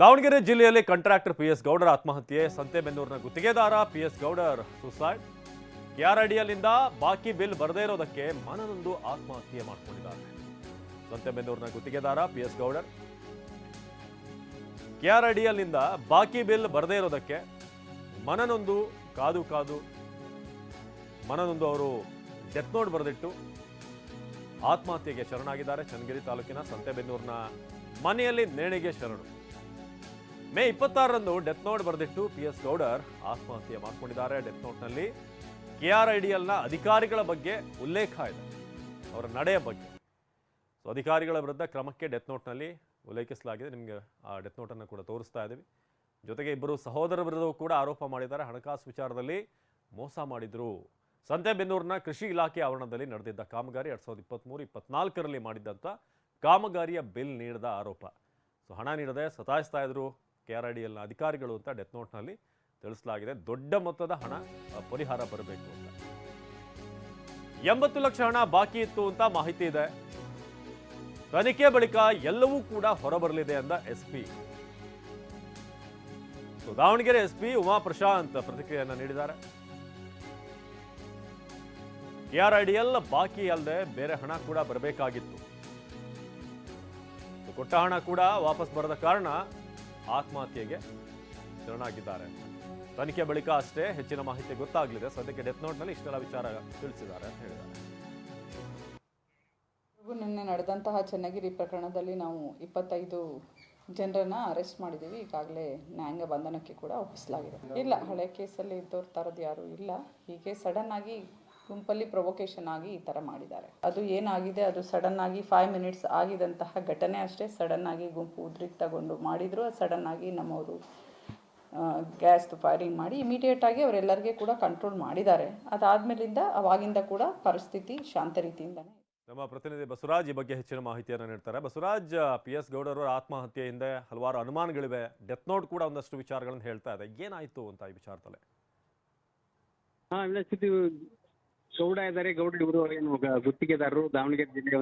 ದಾವಣಗೆರೆ ಜಿಲ್ಲೆಯಲ್ಲಿ contractor P S ಗೌಡರ ಆತ್ಮಹತ್ಯೆ, ಸಂತೆಬೆನ್ನೂರಿನ ಗುತ್ತಿಗೆದಾರ ಪಿ ಎಸ್ ಗೌಡರ್ ಸುಸೈಡ್. ಕೆಆರ್ಐಡಿಎಲ್ನಿಂದ ಬಾಕಿ ಬಿಲ್ ಬರದೇ ಇರೋದಕ್ಕೆ ಮನನೊಂದು ಆತ್ಮಹತ್ಯೆ ಮಾಡಿಕೊಂಡಿದ್ದಾರೆ. ಸಂತೆಬೆನ್ನೂರಿನ ಗುತ್ತಿಗೆದಾರ ಪಿ ಎಸ್ ಗೌಡರ್. ಕೆಆರ್ಐಡಿಎಲ್ನಿಂದ ಬಾಕಿ ಬಿಲ್ ಬರದೇ ಇರೋದಕ್ಕೆ ಮನನೊಂದು ಕಾದು ಕಾದು, ಮನನೊಂದು ಅವರು ಡೆತ್ ನೋಟ್ ಬರೆದಿಟ್ಟು ಆತ್ಮಹತ್ಯೆಗೆ ಶರಣಾಗಿದ್ದಾರೆ. ಚನ್ನಗಿರಿ ತಾಲೂಕಿನ ಸಂತೆಬೆನ್ನೂರಿನ ಮನೆಯಲ್ಲಿ ನೇಣಿಗೆ ಶರಣು. ಮೇ ಇಪ್ಪತ್ತಾರರಂದು ಡೆತ್ ನೋಟ್ ಬರೆದಿಟ್ಟು ಪಿ ಎಸ್ ಗೌಡರ್ ಆತ್ಮಹತ್ಯೆ ಮಾಡಿಕೊಂಡಿದ್ದಾರೆ ಡೆತ್ ನೋಟ್ನಲ್ಲಿ. ಕೆ ಆರ್ ಐ ಡಿ ಎಲ್ನ ಅಧಿಕಾರಿಗಳ ಬಗ್ಗೆ ಉಲ್ಲೇಖ ಇದೆ, ಅವರ ನಡೆಯ ಬಗ್ಗೆ. ಸೊ ಅಧಿಕಾರಿಗಳ ವಿರುದ್ಧ ಕ್ರಮಕ್ಕೆ ಡೆತ್ ನೋಟ್ನಲ್ಲಿ ಉಲ್ಲೇಖಿಸಲಾಗಿದೆ. ನಿಮಗೆ ಆ ಡೆತ್ ನೋಟನ್ನು ಕೂಡ ತೋರಿಸ್ತಾ ಇದ್ದೀವಿ. ಜೊತೆಗೆ ಇಬ್ಬರು ಸಹೋದರ ವಿರುದ್ಧವೂ ಕೂಡ ಆರೋಪ ಮಾಡಿದ್ದಾರೆ. ಹಣಕಾಸು ವಿಚಾರದಲ್ಲಿ ಮೋಸ ಮಾಡಿದ್ರು. ಸಂತೆಬೆನ್ನೂರಿನ ಕೃಷಿ ಇಲಾಖೆ ಆವರಣದಲ್ಲಿ ನಡೆದಿದ್ದ ಕಾಮಗಾರಿ ಎರಡು ಸಾವಿರದ ಇಪ್ಪತ್ತ್ಮೂರು ಇಪ್ಪತ್ನಾಲ್ಕರಲ್ಲಿ ಮಾಡಿದ್ದಂಥ ಕಾಮಗಾರಿಯ ಬಿಲ್ ನೀಡದ ಆರೋಪ. ಸೊ ಹಣ ನೀಡದೆ ಸತಾಯಿಸ್ತಾ ಇದ್ರು ಕೆ ಆರ್ ಐ ಡಿ ಎಲ್ನ ಅಧಿಕಾರಿಗಳು ಅಂತ ಡೆತ್ ನೋಟ್ನಲ್ಲಿ ತಿಳಿಸಲಾಗಿದೆ. ದೊಡ್ಡ ಮೊತ್ತದ ಹಣ ಪರಿಹಾರ ಬರಬೇಕು ಅಂತ. ಎಂಬತ್ತು ಲಕ್ಷ ಹಣ ಬಾಕಿ ಇತ್ತು ಅಂತ ಮಾಹಿತಿ ಇದೆ. ತನಿಖೆ ಬಳಿಕ ಎಲ್ಲವೂ ಕೂಡ ಹೊರಬರಲಿದೆ ಅಂದ S P Davanagere S P Uma Prashant ಪ್ರತಿಕ್ರಿಯೆಯನ್ನ ನೀಡಿದ್ದಾರೆ. ಎಲ್ ಬಾಕಿ ಅಲ್ಲದೆ ಬೇರೆ ಹಣ ಕೂಡ ಬರಬೇಕಾಗಿತ್ತು. ಕೊಟ್ಟ ಹಣ ಕೂಡ ವಾಪಸ್ ಬರದ ಕಾರಣ ಆತ್ಮಹತ್ಯೆಗೆ ಶರಣಾಗಿದ್ದಾರೆ. ತನಿಖೆ ಬಳಿಕ ಅಷ್ಟೇ ಹೆಚ್ಚಿನ ಮಾಹಿತಿ ಗೊತ್ತಾಗಲಿದೆ. ಸದ್ಯಕ್ಕೆ ಡೆತ್ ನೋಟ್ನಲ್ಲಿ ಇಷ್ಟೆಲ್ಲ ವಿಚಾರ ತಿಳಿಸಿದ್ದಾರೆ ಅಂತ ಹೇಳಿದ್ದಾರೆ. ನಿನ್ನೆ ನಡೆದಂತಹ ಚನ್ನಗಿರಿ ಪ್ರಕರಣದಲ್ಲಿ ನಾವು ಇಪ್ಪತ್ತೈದು ಜನರನ್ನ ಅರೆಸ್ಟ್ ಮಾಡಿದ್ದೀವಿ. ಈಗಾಗಲೇ ನ್ಯಾಯಾಂಗ ಬಂಧನಕ್ಕೆ ಕೂಡ ಒಪ್ಪಿಸಲಾಗಿದೆ. ಇಲ್ಲ, ಹಳೆ ಕೇಸಲ್ಲಿ ಇದ್ದವ್ರ ಥರದ್ದು ಯಾರೂ ಇಲ್ಲ. ಹೀಗೆ ಸಡನ್ ಆಗಿ ಗುಂಪಲ್ಲಿ ಪ್ರೊವೊಕೇಶನ್ ಆಗಿ ಈ ಥರ ಮಾಡಿದ್ದಾರೆ. ಅದು ಏನಾಗಿದೆ ಅದು ಸಡನ್ ಆಗಿ ಫೈವ್ ಮಿನಿಟ್ಸ್ ಆಗಿದಂತಹ ಘಟನೆ ಅಷ್ಟೇ ಸಡನ್ ಆಗಿ ಗುಂಪು ಉದ್ರಿಕ್ತಗೊಂಡು ಮಾಡಿದ್ರು. ಸಡನ್ ಆಗಿ ನಮ್ಮವರು ಗ್ಯಾಸ್ ಫೈರಿಂಗ್ ಮಾಡಿ ಇಮಿಡಿಯೇಟ್ ಆಗಿ ಅವರೆಲ್ಲರಿಗೆ ಕೂಡ ಕಂಟ್ರೋಲ್ ಮಾಡಿದ್ದಾರೆ. ಅದಾದ್ಮೇಲಿಂದ ಅವಾಗಿಂದ ಕೂಡ ಪರಿಸ್ಥಿತಿ ಶಾಂತ ರೀತಿಯಿಂದನೇ ನಮ್ಮ ಪ್ರತಿನಿಧಿ ಬಸವರಾಜ್ ಈ ಬಗ್ಗೆ ಹೆಚ್ಚಿನ ಮಾಹಿತಿಯನ್ನು ನೀಡ್ತಾರೆ. ಬಸವರಾಜ್ ಪಿ ಎಸ್ ಗೌಡರ ಆತ್ಮಹತ್ಯೆ ಹಿಂದೆ ಹಲವಾರು ಅನುಮಾನಗಳಿವೆ. ಡೆತ್ ನೋಟ್ ಕೂಡ ಒಂದಷ್ಟು ವಿಚಾರಗಳನ್ನು ಹೇಳ್ತಾ ಇದೆ. ಏನಾಯ್ತು ಅಂತ ಈ ವಿಚಾರದಲ್ಲಿ? ಇಲ್ಲ ಇನ್ನೊಂದ್ಸತಿ ಗೌಡ ಇದಾರೆ ಗೌಡ ಇವರು ಏನು ಗುತ್ತಿಗೆದಾರರು, ದಾವಣಗೆರೆ ಜಿಲ್ಲೆಯ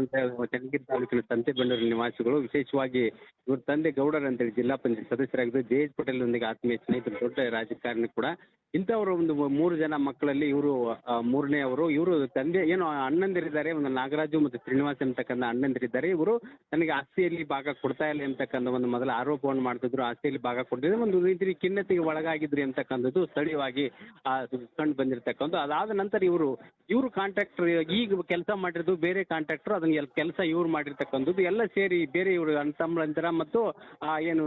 ಚನ್ನಗಿರಿ ತಾಲೂಕಿನ ಸಂತೆಬೆನ್ನೂರು ನಿವಾಸಿಗಳು. ವಿಶೇಷವಾಗಿ ಇವ್ರ ತಂದೆ ಗೌಡರ್ ಅಂತೇಳಿ ಜಿಲ್ಲಾ ಪಂಚಾಯತ್ ಸದಸ್ಯರಾಗಿದ್ದು, ಜೆ ಪಟೇಲ್ ಒಂದಿಗೆ ಆತ್ಮೀಯ ಸ್ನೇಹಿತರು, ದೊಡ್ಡ ರಾಜಕಾರಣಿ ಕೂಡ. ಇಂಥವರು ಒಂದು ಮೂರು ಜನ ಮಕ್ಕಳಲ್ಲಿ ಇವರು ಮೂರನೇ ಅವರು, ಇವರು ತಂದೆ, ಏನು ಅಣ್ಣಂದಿರಿದ್ದಾರೆ, ಒಂದು ನಾಗರಾಜು ಮತ್ತು ಶ್ರೀನಿವಾಸ್ ಅಂತಕ್ಕಂಥ ಅಣ್ಣಂದಿರಿದ್ದಾರೆ. ಇವರು ನನಗೆ ಆಸ್ತಿಯಲ್ಲಿ ಭಾಗ ಕೊಡ್ತಾ ಇಲ್ಲ ಎಂತಕ್ಕಂಥ ಒಂದು ಮೊದಲ ಆರೋಪವನ್ನು ಮಾಡ್ತಿದ್ರು, ಆಸ್ತಿಯಲ್ಲಿ ಭಾಗ ಕೊಡ್ತಿದ್ರು. ಒಂದು ರೀತಿ ಖಿನ್ನತೆಗೆ ಒಳಗಾಗಿದ್ರು ಅಂತಕ್ಕಂಥದ್ದು ಸ್ಥಳೀಯವಾಗಿ ಕಂಡು ಬಂದಿರತಕ್ಕಂಥ ಅದಾದ ನಂತರ ಇವರು ಇವರು ಕಾಂಟ್ರಾಕ್ಟರ್ ಈಗ ಕೆಲಸ ಮಾಡಿರೋದು ಬೇರೆ ಕಾಂಟ್ರಾಕ್ಟರ್ ಅದನ್ನ ಕೆಲಸ ಇವ್ರು ಮಾಡಿರ್ತಕ್ಕಂಥದ್ದು. ಎಲ್ಲ ಸೇರಿ ಬೇರೆ ಇವರು ಅಂತಂಬಳಂತರ ಮತ್ತು ಏನು,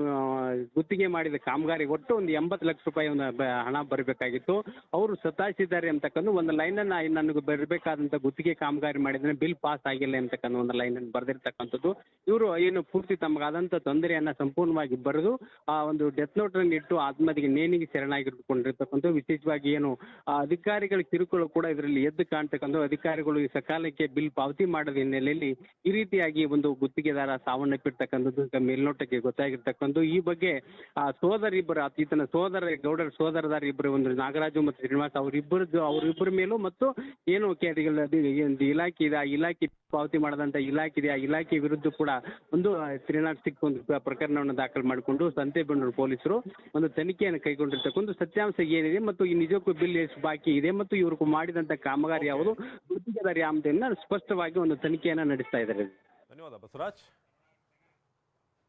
ಗುತ್ತಿಗೆ ಮಾಡಿದ ಕಾಮಗಾರಿ ಒಟ್ಟು ಒಂದು ಎಂಬತ್ತು ಲಕ್ಷ ರೂಪಾಯಿ ಒಂದು ಹಣ ಹಣ ಬರಬೇಕಾಗಿತ್ತು ಅವರು ಸತಾಯಿಸಿದ್ದಾರೆ ಅಂತಕ್ಕಂಥ ಒಂದು ಅನ್ನ ನನಗೆ ಬರಬೇಕಾದಂತ ಗುತ್ತಿಗೆ ಕಾಮಗಾರಿ ಮಾಡಿದ್ರೆ ಬಿಲ್ ಪಾಸ್ ಆಗಿಲ್ಲ ಅಂತಕ್ಕಂಥ ಒಂದು ಲೈನನ್ನು ಬರೆದಿರ್ತಕ್ಕಂಥದ್ದು. ಇವರು ಏನು ಪೂರ್ತಿ ತಮಗಾದಂಥ ತೊಂದರೆಯನ್ನ ಸಂಪೂರ್ಣವಾಗಿ ಬರೆದು, ಆ ಒಂದು ಡೆತ್ ನೋಟನ್ನು ಇಟ್ಟು ಆತ್ಮಹತ್ಯೆಗೆ ನೇಣಿಗೆ ಶರಣಾಗಿರ್ಕೊಂಡಿರ್ತಕ್ಕಂಥ ವಿಶೇಷವಾಗಿ ಏನು ಅಧಿಕಾರಿಗಳ ಕಿರುಕುಳ ಕೂಡ ಇದರಲ್ಲಿ ಎದ್ದು ಕಾಣ್ತಕ್ಕಂಥ ಅಧಿಕಾರಿಗಳು ಈ ಸಕಾಲಕ್ಕೆ ಬಿಲ್ ಪಾವತಿ ಮಾಡದ ಹಿನ್ನೆಲೆಯಲ್ಲಿ ಈ ರೀತಿಯಾಗಿ ಒಂದು ಗುತ್ತಿಗೆದಾರ ಸಾವನ್ನಪ್ಪಿರ್ತಕ್ಕಂಥದ್ದು ಮೇಲ್ನೋಟಕ್ಕೆ ಗೊತ್ತಾಗಿರ್ತಕ್ಕಂಥ ಈ ಬಗ್ಗೆ, ಆ ಸೋದರ ಇಬ್ಬರು ಈತನ ಸೋದರ, ಗೌಡರ ಸೋದರದಾರ ಇಬ್ಬರು ಒಂದು ನಾಗರಾಜು ಮತ್ತು ಶ್ರೀನಿವಾಸ್ ಅವರಿಬ್ಬರದ್ದು ಅವರಿಬ್ಬರ ಮೇಲೂ ಮತ್ತು ಏನು ಇಲಾಖೆ ಇದೆ? ಆ ಇಲಾಖೆ ಪಾವತಿ ಮಾಡದಂತ ಇಲಾಖೆ ಇದೆ? ಆ ಇಲಾಖೆ ವಿರುದ್ಧ ಕೂಡ ಒಂದು ತ್ರೀ ನಾಟ್ ಒಂದು ಪ್ರ- ಪ್ರಕರಣವನ್ನು ದಾಖಲು ಮಾಡಿಕೊಂಡು ಸಂತೆಬೆನ್ನೂರು ಪೊಲೀಸರು ಒಂದು ತನಿಖೆಯನ್ನು ಕೈಗೊಂಡಿರ್ತಕ್ಕಂಥ ಸತ್ಯಾಂಶ ಏನಿದೆ ಮತ್ತು ಈ ನಿಜಕ್ಕೂ ಬಿಲ್ ಎಷ್ಟು ಬಾಕಿ ಇದೆ ಮತ್ತು ಇವರು ಮಾಡಿದಂತ ಕಾಮಗಾರಿ ಯಾವುದು? ಗುತ್ತಿಗೆದಾರಿ ಆಮದನ್ನ ಸ್ಪಷ್ಟವಾಗಿ ಒಂದು ತನಿಖೆಯನ್ನ ನಡೆಸ್ತಾ ಇದ್ದಾರೆ. ಧನ್ಯವಾದ ಬಸವರಾಜ್.